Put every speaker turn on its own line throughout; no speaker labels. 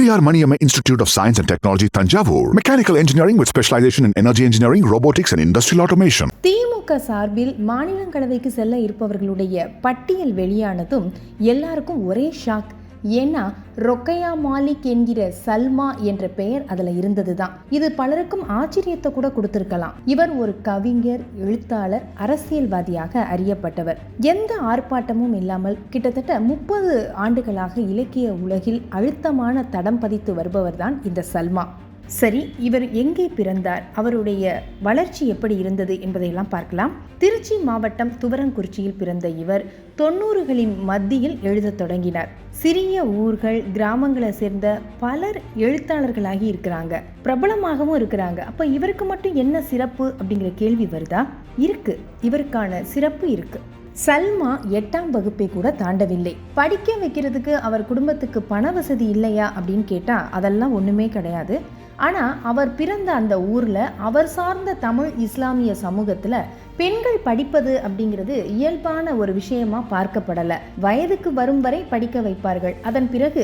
Periyar Maniammai institute of science and technology Thanjavur mechanical engineering with specialisation in energy engineering robotics and industrial automation
DMK சார்பில் மாநிலங்களவைக்கு செல்ல இருப்பவர்களுடைய பட்டியல் வெளியானதும் எல்லாருக்கும் ஒரே shock ஏன்னா ரொக்கையா மாலிக் என்கிற சல்மா என்ற பெயர் அதில் இருந்தது தான் இது பலருக்கும் ஆச்சரியத்தை கூட கொடுத்திருக்கலாம். இவர் ஒரு கவிஞர் எழுத்தாளர் அரசியல்வாதியாக அறியப்பட்டவர். எந்த ஆர்ப்பாட்டமும் இல்லாமல் கிட்டத்தட்ட முப்பது ஆண்டுகளாக இலக்கிய உலகில் அழுத்தமான தடம் பதித்து வருபவர் தான் இந்த சல்மா. சரி இவர் எங்கே பிறந்தார்? அவருடைய வளர்ச்சி எப்படி இருந்தது என்பதையெல்லாம் பார்க்கலாம். திருச்சி மாவட்டம் துவரங்குறிச்சியில் பிறந்த இவர் தொண்ணூறுகளின் மத்தியில் எழுதத் தொடங்கினார். சிறிய ஊர்கள் கிராமங்களை சேர்ந்த பலர் எழுத்தாளர்களாகி இருக்கிறாங்க. பிரபலமாகவும் இருக்கிறாங்க. அப்ப இவருக்கு மட்டும் என்ன சிறப்பு அப்படிங்கிற கேள்வி வருதா? இருக்கு. இவருக்கான சிறப்பு இருக்கு. சல்மா எட்டாம் வகுப்பை கூட தாண்டவில்லை. படிக்க வைக்கிறதுக்கு அவர் குடும்பத்துக்கு பண வசதி இல்லையா அப்படின்னு கேட்டா அதெல்லாம் ஒண்ணுமே கிடையாது. ஆனால் அவர் பிறந்த அந்த ஊரில் அவர் சார்ந்த தமிழ் இஸ்லாமிய சமூகத்தில் பெண்கள் படிப்பது அப்படிங்கிறது இயல்பான ஒரு விஷயமா பார்க்கப்படலை. வயதுக்கு வரும் வரை படிக்க வைப்பார்கள். அதன் பிறகு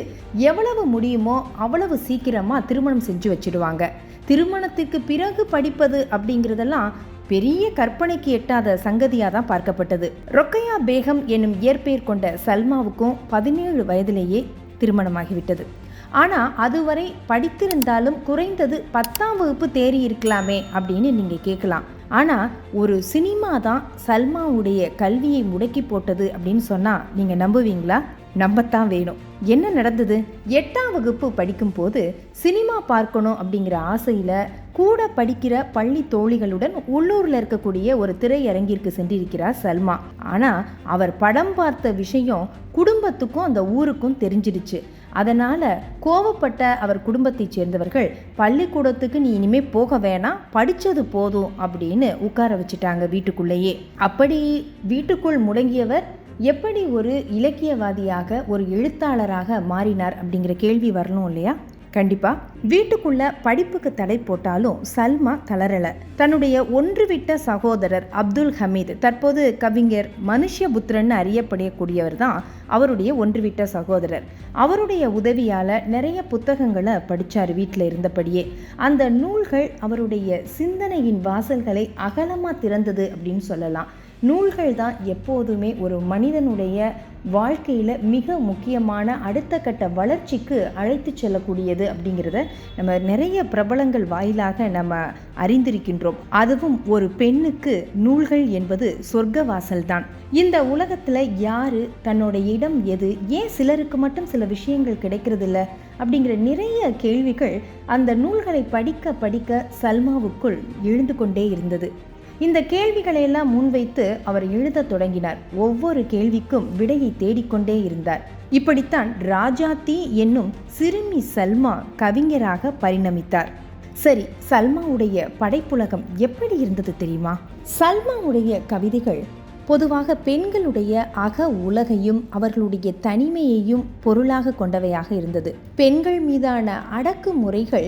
எவ்வளவு முடியுமோ அவ்வளவு சீக்கிரமாக திருமணம் செஞ்சு வச்சிடுவாங்க. திருமணத்துக்கு பிறகு படிப்பது அப்படிங்கிறதெல்லாம் பெரிய கற்பனைக்கு எட்டாத சங்கதியாக தான் பார்க்கப்பட்டது. ரொக்கையா பேகம் என்னும் இயற்பெயர் கொண்ட சல்மாவுக்கும் பதினேழு வயதிலேயே திருமணமாகிவிட்டது. ஆனால் அதுவரை படித்திருந்தாலும் குறைந்தது பத்தாம் வகுப்பு தேறி இருக்கலாமே அப்படின்னு நீங்கள் கேட்கலாம் ஆனால் ஒரு சினிமா தான் சல்மாவுடைய கல்வியை முடக்கி போட்டது அப்படின்னு சொன்னால் நீங்கள் நம்புவீங்களா? நம்பத்தான் வேணும். என்ன நடந்தது? எட்டாம் வகுப்பு படிக்கும்போது சினிமா பார்க்கணும் அப்படிங்கிற ஆசையில் கூட படிக்கிற பள்ளி தோழிகளுடன் உள்ளூரில் இருக்கக்கூடிய ஒரு திரையரங்கிற்கு சென்றிருக்கிறார் சல்மா. ஆனால் அவர் படம் பார்த்த விஷயம் குடும்பத்துக்கும் அந்த ஊருக்கும் தெரிஞ்சிடுச்சு. அதனால் கோவப்பட்ட அவர் குடும்பத்தைச் சேர்ந்தவர்கள் பள்ளிக்கூடத்துக்கு நீ இனிமே போக வேணாம் படித்தது போதும் அப்படின்னு உட்கார வச்சுட்டாங்க வீட்டுக்குள்ளேயே. அப்படி வீட்டுக்குள் முடங்கியவர் எப்படி ஒரு இலக்கியவாதியாக ஒரு எழுத்தாளராக மாறினார் அப்படிங்கிற கேள்வி வரணும் இல்லையா? கண்டிப்பாக வீட்டுக்குள்ள படிப்புக்கு தடை போட்டாலும் சல்மா தளரல. தன்னுடைய ஒன்றுவிட்ட சகோதரர் அப்துல் ஹமீத் தற்போது கவிஞர் மனுஷ்யபுத்திரன் அறியப்படக்கூடியவர் தான் அவருடைய ஒன்றுவிட்ட சகோதரர். அவருடைய உதவியால் நிறைய புத்தகங்களை படித்தார் வீட்டில் இருந்தபடியே. அந்த நூல்கள் அவருடைய சிந்தனையின் வாசல்களை அகலமாக திறந்தது அப்படின்னு சொல்லலாம். நூல்கள் தான் எப்போதுமே ஒரு மனிதனுடைய வாழ்க்கையில் மிக முக்கியமான அடுத்த கட்ட வளர்ச்சிக்கு அழைத்து செல்லக்கூடியது அப்படிங்கிறத நம்ம நிறைய பிரபலங்கள் வாயிலாக நம்ம அறிந்திருக்கின்றோம். அதுவும் ஒரு பெண்ணுக்கு நூல்கள் என்பது சொர்க்க வாசல்தான் இந்த உலகத்தில் யாரு தன்னோட இடம் எது? ஏன் சிலருக்கு மட்டும் சில விஷயங்கள் கிடைக்கிறதில்ல? அப்படிங்கிற நிறைய கேள்விகள் அந்த நூல்களை படிக்க படிக்க சல்மாவுக்குள் எழுந்து கொண்டே இருந்தது. இந்த கேள்விகளையெல்லாம் முன்வைத்து அவர் எழுதத் தொடங்கினார். ஒவ்வொரு கேள்விக்கும் விடையை தேடிக்கொண்டே இருந்தார். இப்படித்தான் ராஜாத்தி என்னும் சிறுமி சல்மா கவிஞராக பரிணமித்தார். சரி சல்மாவுடைய படைப்புலகம் எப்படி இருந்தது தெரியுமா? சல்மாவுடைய கவிதைகள் பொதுவாக பெண்களுடைய அக உலகையும் அவர்களுடைய தனிமையையும் பொருளாக கொண்டவையாக இருந்தது. பெண்கள் மீதான அடக்குமுறைகள்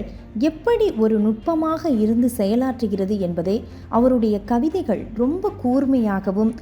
எப்படி ஒரு நுட்பமாக இருந்து செயலாற்றுகிறது என்பதை அவருடைய கவிதைகள் ரொம்ப கூர்மையாகவும்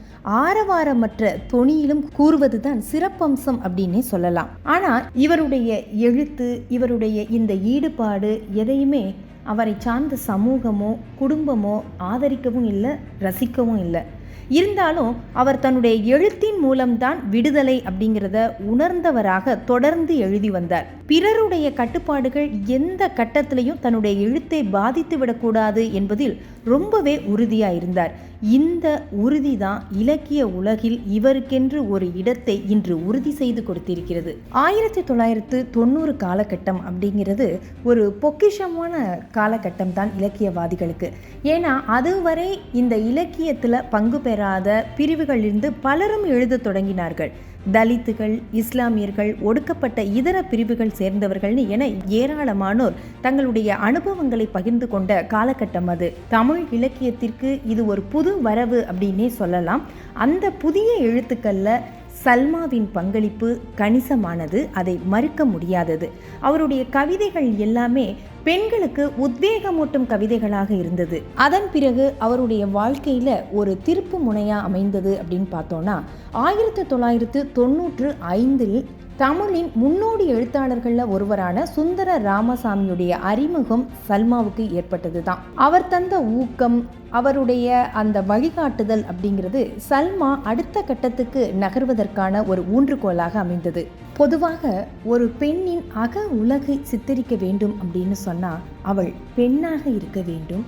ஆரவாரமற்ற தொனியிலும் கூறுவதுதான் சிறப்பம்சம் அப்படின்னே சொல்லலாம். ஆனால் இவருடைய எழுத்து இவருடைய இந்த ஈடுபாடு எதையுமே அவரை சார்ந்த சமூகமோ குடும்பமோ ஆதரிக்கவும் இல்லை ரசிக்கவும் இல்லை. இருந்தாலும் அவர் தன்னுடைய எழுத்தின் மூலம்தான் விடுதலை அப்படிங்கிறத உணர்ந்தவராக தொடர்ந்து எழுதி வந்தார். பிறருடைய கட்டுப்பாடுகள் எந்த கட்டத்திலையும் தன்னுடைய எழுத்தை பாதித்து விடக்கூடாது என்பதில் ரொம்பவே உறுதியாக இருந்தார் இந்த உறுதி தான் இலக்கிய உலகில் இவருக்கென்று ஒரு இடத்தை இன்று உறுதி செய்து கொடுத்திருக்கிறது. ஆயிரத்தி தொள்ளாயிரத்து தொண்ணூறு காலகட்டம் அப்படிங்கிறது ஒரு பொக்கிஷமான காலகட்டம் தான் இலக்கியவாதிகளுக்கு. ஏன்னா அதுவரை இந்த இலக்கியத்தில் பங்கு பெறாத பிரிவுகளிலிருந்து பலரும் எழுத தொடங்கினார்கள். தலித்துகள் இஸ்லாமியர்கள் ஒடுக்கப்பட்ட இதர பிரிவுகள் சேர்ந்தவர்கள்னு என ஏராளமானோர் தங்களுடைய அனுபவங்களை பகிர்ந்து கொண்ட காலகட்டம் அது. தமிழ் இலக்கியத்திற்கு இது ஒரு புது வரவு அப்படின்னே சொல்லலாம். அந்த புதிய எழுத்துக்களில் சல்மாவின் பங்களிப்பு கணிசமானது அதை மறுக்க முடியாதது. அவருடைய கவிதைகள் எல்லாமே பெண்களுக்கு உத்வேகமூட்டும் கவிதைகளாக இருந்தது. அதன் பிறகு அவருடைய வாழ்க்கையில் ஒரு திருப்பு முனையாக அமைந்தது அப்படின்னு பார்த்தோன்னா ஆயிரத்தி தொள்ளாயிரத்து தொண்ணூற்று ஐந்தில் தமிழின் முன்னோடி எழுத்தாளர்களில் ஒருவரான சுந்தர ராமசாமியுடைய அறிமுகம் சல்மாவுக்கு ஏற்பட்டது தான் அவர் தந்த ஊக்கம் அவருடைய அந்த வழிகாட்டுதல் அப்படிங்கிறது சல்மா அடுத்த கட்டத்துக்கு நகர்வதற்கான ஒரு ஊன்றுகோலாக அமைந்தது. பொதுவாக ஒரு பெண்ணின் அக உலகை சித்தரிக்க வேண்டும் அப்படின்னு சொன்னால் அவள் பெண்ணாக இருக்க வேண்டும்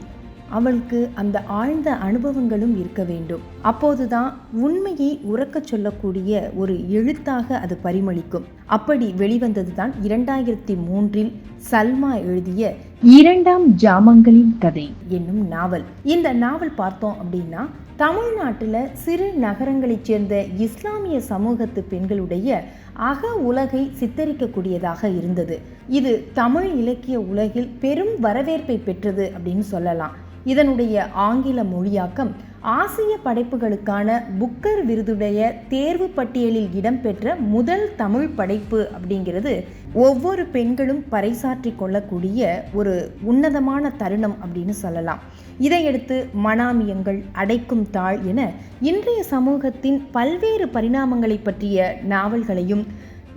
அவளுக்கு அந்த ஆழ்ந்த அனுபவங்களும் இருக்க வேண்டும். அப்போதுதான் உண்மையை உறக்கச் சொல்லக்கூடிய ஒரு எழுத்தாக அது பரிமளிக்கும். அப்படி வெளிவந்தது தான் இரண்டாயிரத்தி மூன்றில் சல்மா எழுதிய இரண்டாம் ஜாமங்களின் கதை. என்னும் நாவல். இந்த நாவல் பார்த்தோம் அப்படின்னா தமிழ்நாட்டில் சிறு நகரங்களைச் சேர்ந்த இஸ்லாமிய சமூகத்து பெண்களுடைய அக உலகை சித்தரிக்கக்கூடியதாக இருந்தது. இது தமிழ் இலக்கிய உலகில் பெரும் வரவேற்பை பெற்றது அப்படின்னு சொல்லலாம். இதனுடைய ஆங்கில மொழியாக்கம் ஆசிய படைப்புகளுக்கான புக்கர் விருதுடைய தேர்வு பட்டியலில் இடம்பெற்ற முதல் தமிழ் படைப்பு அப்படிங்கிறது ஒவ்வொரு பெண்களும் பறைசாற்றி கொள்ளக்கூடிய ஒரு உன்னதமான தருணம் அப்படின்னு சொல்லலாம். இதையடுத்து மனாமியங்கள் அடைக்கும் தாழ் என இன்றைய சமூகத்தின் பல்வேறு பரிணாமங்களை பற்றிய நாவல்களையும்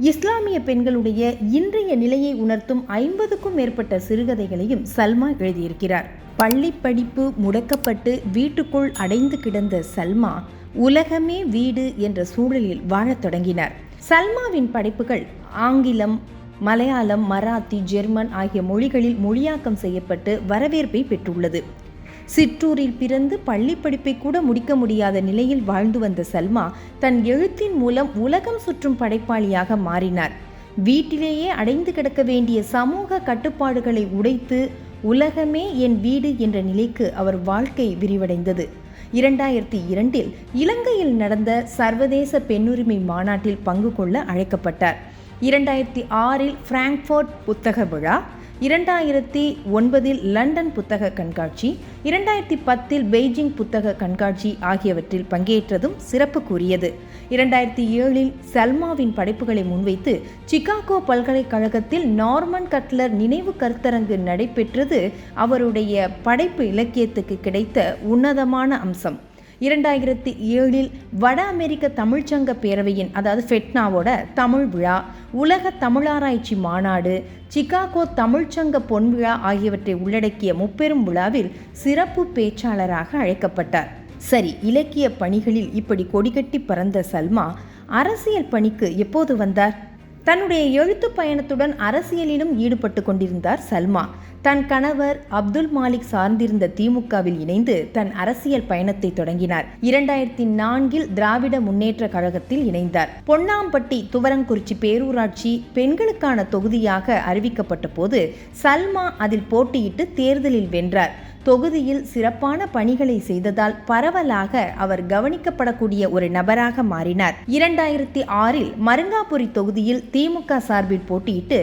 இஸ்லாமிய பெண்களுடைய இன்றைய நிலையை உணர்த்தும் ஐம்பதுக்கும் மேற்பட்ட சிறுகதைகளையும் சல்மா எழுதியிருக்கிறார். பள்ளி படிப்பு முடக்கப்பட்டு வீட்டுக்குள் அடைந்து கிடந்த சல்மா உலகமே வீடு என்ற சூழலில் வாழத் தொடங்கினார். சல்மாவின் படைப்புகள் ஆங்கிலம் மலையாளம் மராத்தி ஜெர்மன் ஆகிய மொழிகளில் மொழியாக்கம் செய்யப்பட்டு வரவேற்பை பெற்றுள்ளது. சிற்றூரில் பிறந்து பள்ளி படிப்பை கூட முடிக்க முடியாத நிலையில் வாழ்ந்து வந்த சல்மா தன் எழுத்தின் மூலம் உலகம் சுற்றும் படைப்பாளியாக மாறினார். வீட்டிலேயே அடைந்து கிடக்க வேண்டிய சமூக கட்டுப்பாடுகளை உடைத்து உலகமே என் வீடு என்ற நிலைக்கு அவர் வாழ்க்கை விரிவடைந்தது. இரண்டாயிரத்தி இரண்டில் இலங்கையில் நடந்த சர்வதேச பெண்ணுரிமை மாநாட்டில் பங்கு கொள்ள அழைக்கப்பட்டார். இரண்டாயிரத்தி ஆறில் பிராங்க்ஃபோர்ட் புத்தக விழா இரண்டாயிரத்தி ஒன்பதில் லண்டன் புத்தக கண்காட்சி இரண்டாயிரத்தி பத்தில் பெய்ஜிங் புத்தக கண்காட்சி ஆகியவற்றில் பங்கேற்றதும் சிறப்புக்குரியது. இரண்டாயிரத்தி ஏழில் சல்மாவின் படைப்புகளை முன்வைத்து சிகாகோ பல்கலைக்கழகத்தில் நார்மன் கட்லர் நினைவு கருத்தரங்கு நடைபெற்றது அவருடைய படைப்பு இலக்கியத்துக்கு கிடைத்த உன்னதமான அம்சம். இரண்டாயிரத்தி ஏழில் வட அமெரிக்க தமிழ்ச்சங்க பேரவையின் அதாவது ஃபெட்னாவோட தமிழ் விழா உலக தமிழாராய்ச்சி மாநாடு சிகாகோ தமிழ்ச்சங்க பொன்விழா ஆகியவற்றை உள்ளடக்கிய முப்பெரும் விழாவில் சிறப்பு பேச்சாளராக அழைக்கப்பட்டார். சரி இலக்கிய பணிகளில் இப்படி கொடிகட்டி பறந்த சல்மா அரசியல் பணிக்கு எப்போது வந்தார்? தன்னுடைய எழுத்து பயணத்துடன் அரசியலிலும் ஈடுபட்டு கொண்டிருந்தார் சல்மா. தன் கணவர் அப்துல் மாலிக் சார்ந்திருந்த திமுகவில் இணைந்து தன் அரசியல் பயணத்தை தொடங்கினார். இரண்டாயிரத்தி நான்கில் திராவிட முன்னேற்ற கழகத்தில் இணைந்தார். பொன்னாம்பட்டி துவரங்குறிச்சி பேரூராட்சி பெண்களுக்கான தொகுதியாக அறிவிக்கப்பட்ட போது சல்மா அதில் போட்டியிட்டு தேர்தலில் வென்றார். தொகுதியில் சிறப்பான பணிகளை செய்ததால் பரவலாக அவர் கவனிக்கப்படக்கூடிய ஒரு நபராக மாறினார். இரண்டாயிரத்தி ஆறில் மருங்காபுரி தொகுதியில் திமுக சார்பில் போட்டியிட்டு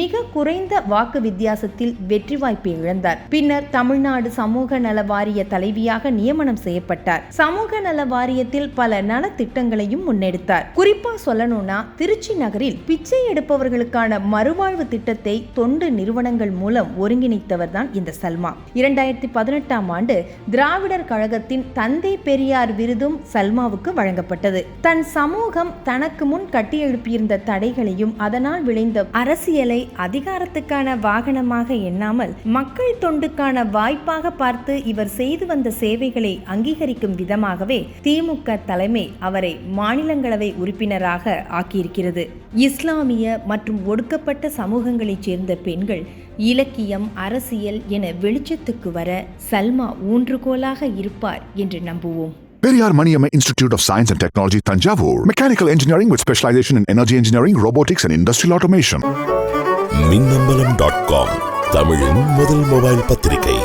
மிக குறைந்த வாக்கு வித்தியாசத்தில் வெற்றி வாய்ப்பை இழந்தார். பின்னர் தமிழ்நாடு சமூக நல வாரிய தலைவியாக நியமனம் செய்யப்பட்டார். சமூக நல வாரியத்தில் பல நலத்திட்டங்களையும் முன்னெடுத்தார். குறிப்பா சொல்லணும்னா திருச்சி நகரில் பிச்சை எடுப்பவர்களுக்கான மறுவாழ்வு திட்டத்தை தொண்டு நிறுவனங்கள் மூலம் ஒருங்கிணைத்தவர் தான் இந்த சல்மா. இரண்டாயிரத்தி இரண்டாயிரத்தி பதினெட்டாம் ஆண்டு திராவிடர் கழகத்தின் தந்தை பெரியார் விருதும் சல்மாவுக்கு வழங்கப்பட்டது. தன் சமூகம் தனக்கு முன் கட்டியெழுப்பியிருந்த தடைகளையும் அதனால் விளைந்த அரசியலை அதிகாரத்துக்கான வாகனமாக எண்ணாமல் மக்கள் தொண்டுக்கான வாய்ப்பாக பார்த்து இவர் செய்து வந்த சேவைகளை அங்கீகரிக்கும் விதமாகவே திமுக தலைமை அவரை மாநிலங்களவை உறுப்பினராக ஆக்கியிருக்கிறது. இஸ்லாமிய மற்றும் ஒடுக்கப்பட்ட சமூகங்களைச் சேர்ந்த பெண்கள் இலக்கியம் அரசியல் என வெளிச்சத்துக்கு வர சல்மா ஊன்றுகோலாக இருப்பார் என்று நம்புவோம்
Periyar Maniamma Institute of Science and Technology, Tanjavur. Mechanical engineering with specialization in energy engineering, robotics, and industrial automation.
Minnambalam dot com தமிழின் முதல் மொபைல் பத்திரிகை